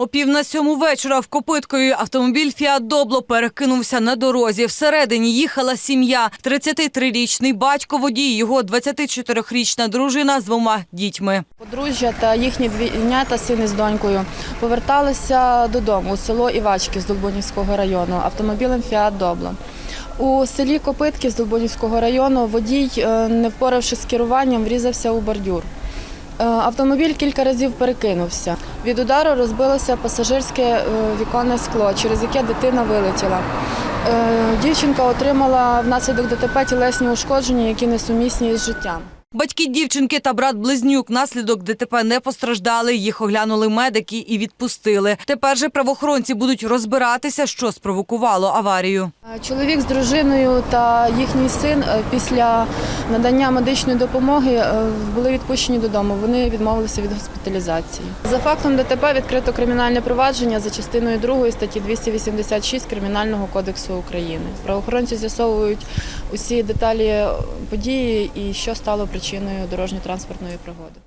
О пів на сьому вечора в Копиткові автомобіль «Фіат Добло» перекинувся на дорозі. Всередині їхала сім'я. 33-річний батько водій, його 24-річна дружина з двома дітьми. Подружжя та їхні двійнята, син із донькою, поверталися додому у село Івачки з Долбунівського району автомобілем «Фіат Добло». У селі Копитки з Долбунівського району водій, е, не впоравшись з керуванням, врізався у бордюр. Е, Автомобіль кілька разів перекинувся. Від удару розбилося пасажирське е, віконне скло, через яке дитина вилетіла. Е, Дівчинка отримала внаслідок ДТП тілесні ушкодження, які несумісні із життям. Батьки дівчинки та брат-близнюк наслідок ДТП не постраждали. Їх оглянули медики і відпустили. Тепер же правоохоронці будуть розбиратися, що спровокувало аварію. Чоловік з дружиною та їхній син е, після надання медичної допомоги е, були відпущені додому. Вони відмовилися від госпіталізації. За фактом ДТП відкрито кримінальне провадження за частиною 2 статті 286 Кримінального кодексу України. Правоохоронці з'ясовують усі деталі події і що стало причиною дорожньо-транспортної пригоди.